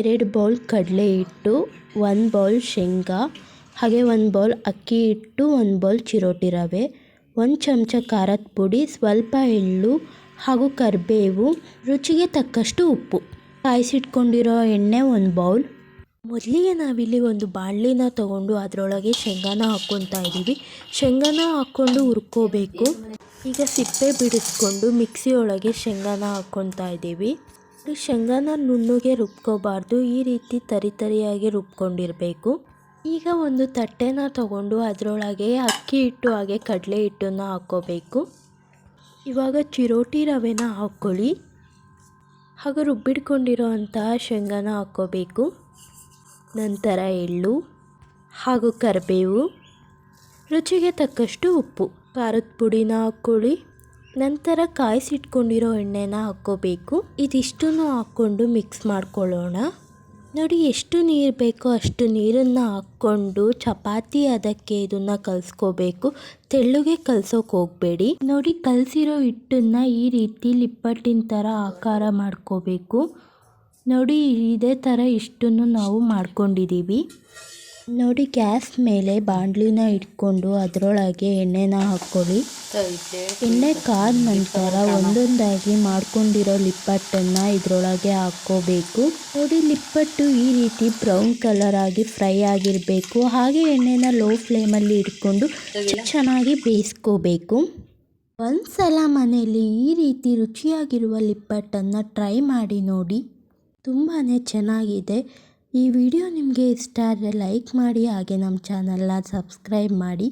ಎರಡು ಬೌಲ್ ಕಡಲೆ ಹಿಟ್ಟು, ಒಂದು ಬೌಲ್ ಶೇಂಗಾ, ಹಾಗೆ ಒಂದು ಬೌಲ್ ಅಕ್ಕಿ ಹಿಟ್ಟು, ಒಂದು ಬೌಲ್ ಚಿರೋಟಿ ರವೆ, ಒಂದು ಚಮಚ ಖಾರದ ಪುಡಿ, ಸ್ವಲ್ಪ ಎಳ್ಳು ಹಾಗೂ ಕರಿಬೇವು, ರುಚಿಗೆ ತಕ್ಕಷ್ಟು ಉಪ್ಪು. ಕಾಯಿಸಿಟ್ಕೊಂಡಿರೋ ಎಣ್ಣೆ ಒಂದು ಬೌಲ್. ಮೊದಲಿಗೆ ನಾವಿಲ್ಲಿ ಒಂದು ಬಾಣಲಿನ ತಗೊಂಡು ಅದರೊಳಗೆ ಶೇಂಗಾನ ಹಾಕ್ಕೊತಾ ಇದ್ದೀವಿ. ಶೇಂಗಾನ ಹಾಕ್ಕೊಂಡು ಹುರ್ಕೋಬೇಕು. ಈಗ ಸಿಪ್ಪೆ ಬಿಡಿಸ್ಕೊಂಡು ಮಿಕ್ಸಿ ಒಳಗೆ ಶೇಂಗಾನ ಹಾಕ್ಕೊತಾ ಇದ್ದೀವಿ. ಈ ಶೇಂಗಾನ ನುಣ್ಣಗೆ ರುಬ್ಕೋಬಾರ್ದು, ಈ ರೀತಿ ತರಿ ತರಿಯಾಗಿ ರುಬ್ಕೊಂಡಿರಬೇಕು. ಈಗ ಒಂದು ತಟ್ಟೆನ ತಗೊಂಡು ಅದರೊಳಗೆ ಅಕ್ಕಿ ಹಿಟ್ಟು, ಹಾಗೆ ಕಡಲೆ ಹಿಟ್ಟನ್ನು ಹಾಕ್ಕೋಬೇಕು. ಇವಾಗ ಚಿರೋಟಿ ರವೆನ ಹಾಕ್ಕೊಳ್ಳಿ. ಹಾಗೂ ರುಬ್ಬಿಡ್ಕೊಂಡಿರೋ ಅಂತಹ ಶೇಂಗಾನ ಹಾಕ್ಕೋಬೇಕು. ನಂತರ ಎಳ್ಳು ಹಾಗೂ ಕರಿಬೇವು. ರುಚಿಗೆ ತಕ್ಕಷ್ಟು ಉಪ್ಪು, ಖಾರದ ಪುಡಿನ ಹಾಕ್ಕೊಳ್ಳಿ. ನಂತರ ಕಾಯಿಸಿಟ್ಕೊಂಡಿರೋ ಎಣ್ಣೆನ ಹಾಕ್ಕೋಬೇಕು. ಇದಿಷ್ಟನ್ನು ಹಾಕ್ಕೊಂಡು ಮಿಕ್ಸ್ ಮಾಡ್ಕೊಳ್ಳೋಣ. ನೋಡಿ ಎಷ್ಟು ನೀರು ಬೇಕೋ ಅಷ್ಟು ನೀರನ್ನು ಹಾಕ್ಕೊಂಡು ಚಪಾತಿ ಅದಕ್ಕೆ ಇದನ್ನು ಕಲಿಸ್ಕೋಬೇಕು. ತೆಳ್ಳಗೆ ಕಲ್ಸೋಕೆ ಹೋಗಬೇಡಿ. ನೋಡಿ ಕಲಸಿರೋ ಹಿಟ್ಟನ್ನು ಈ ರೀತಿ ಲಿಪ್ಪಟ್ಟಿನ ಥರ ಆಕಾರ ಮಾಡ್ಕೋಬೇಕು. ನೋಡಿ ಇದೇ ಥರ ಇಷ್ಟನ್ನು ನಾವು ಮಾಡ್ಕೊಂಡಿದ್ದೀವಿ. ನೋಡಿ, ಗ್ಯಾಸ್ ಮೇಲೆ ಬಾಣಲಿನ ಇಟ್ಕೊಂಡು ಅದರೊಳಗೆ ಎಣ್ಣೆನ ಹಾಕ್ಕೊಳ್ಳಿ. ಎಣ್ಣೆ ಕಾದ ನಂತರ ಒಂದೊಂದಾಗಿ ಮಾಡ್ಕೊಂಡಿರೋ ಲಿಪ್ಪಟ್ಟನ್ನು ಇದರೊಳಗೆ ಹಾಕ್ಕೋಬೇಕು. ನೋಡಿ, ಲಿಪ್ಪಟ್ಟು ಈ ರೀತಿ ಬ್ರೌನ್ ಕಲರ್ ಆಗಿ ಫ್ರೈ ಆಗಿರಬೇಕು. ಹಾಗೆ ಎಣ್ಣೆನ ಲೋ ಫ್ಲೇಮಲ್ಲಿ ಇಟ್ಕೊಂಡು ಚೆನ್ನಾಗಿ ಬೇಯಿಸ್ಕೋಬೇಕು. ಒಂದು ಸಲ ಮನೆಯಲ್ಲಿ ಈ ರೀತಿ ರುಚಿಯಾಗಿರುವ ಲಿಪ್ಪಟ್ಟನ್ನು ಟ್ರೈ ಮಾಡಿ ನೋಡಿ. ತುಂಬಾ ಚೆನ್ನಾಗಿದೆ. ಈ ವಿಡಿಯೋ ನಿಮಗೆ ಇಷ್ಟ ಆದರೆ ಲೈಕ್ ಮಾಡಿ ಹಾಗೆ ನಮ್ಮ ಚಾನಲ್ನ ಸಬ್ಸ್ಕ್ರೈಬ್ ಮಾಡಿ.